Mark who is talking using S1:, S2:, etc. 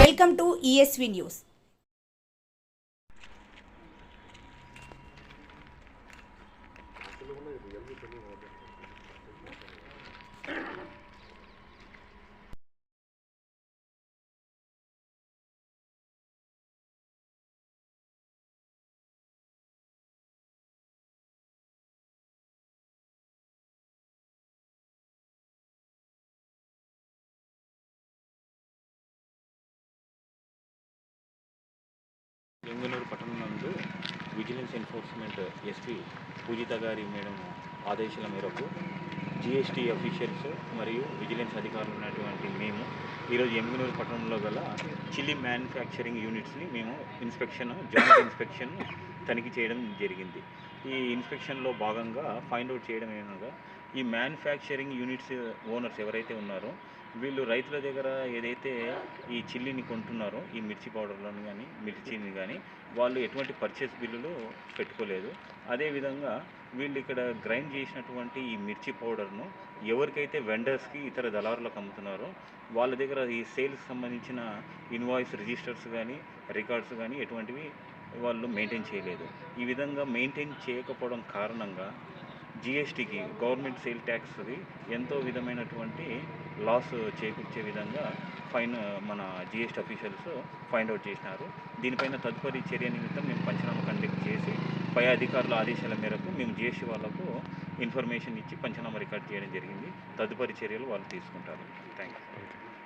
S1: Welcome to ESV news
S2: ఎంగనూరు పట్టణం నందు విజిలెన్స్ ఎన్ఫోర్స్మెంట్ ఎస్పీ పూజిత గారి మేడం ఆదేశాల మేరకు జిఎస్టీ అఫీషియల్స్ మరియు విజిలెన్స్ అధికారులు ఉన్నటువంటి మేము ఈరోజు ఎంగనూరు పట్టణంలో గల చిల్లీ మ్యానుఫ్యాక్చరింగ్ యూనిట్స్ని మేము ఇన్స్పెక్షన్ జాయింట్ ఇన్స్పెక్షన్ తనిఖీ చేయడం జరిగింది. ఈ ఇన్స్పెక్షన్లో భాగంగా ఫైండ్ అవుట్ చేయడం ఏమనగా ఈ మ్యానుఫ్యాక్చరింగ్ యూనిట్స్ ఓనర్స్ ఎవరైతే ఉన్నారో వీళ్ళు రైతుల దగ్గర ఏదైతే ఈ చిల్లీని కొంటున్నారో ఈ మిర్చి పౌడర్లను కానీ మిర్చిని కానీ వాళ్ళు ఎటువంటి పర్చేస్ బిల్లులు పెట్టుకోలేదు. అదేవిధంగా వీళ్ళు ఇక్కడ గ్రైండ్ చేసినటువంటి ఈ మిర్చి పౌడర్ను ఎవరికైతే వెండర్స్కి ఇతర దళారులకు అమ్ముతున్నారో వాళ్ళ దగ్గర ఈ సేల్స్ సంబంధించిన ఇన్వాయిస్ రిజిస్టర్స్ కానీ రికార్డ్స్ కానీ ఎటువంటివి వాళ్ళు మెయింటైన్ చేయలేదు. ఈ విధంగా మెయింటైన్ చేయకపోవడం కారణంగా జిఎస్టీకి గవర్నమెంట్ సేల్ ట్యాక్స్ది ఎంతో విధమైనటువంటి లాస్ చేకూర్చే విధంగా ఫైన్ మన జిఎస్టీ అఫీషియల్స్ ఫైండ్ అవుట్ చేసినారు. దీనిపైన తదుపరి చర్య నిమిత్తం మేము పంచనామా కండక్ట్ చేసి పై అధికారుల ఆదేశాల మేరకు మేము జిఎస్టీ వాళ్ళకు ఇన్ఫర్మేషన్ ఇచ్చి పంచనామా రికార్డ్ చేయడం జరిగింది. తదుపరి చర్యలు వాళ్ళు తీసుకుంటారు. Thank you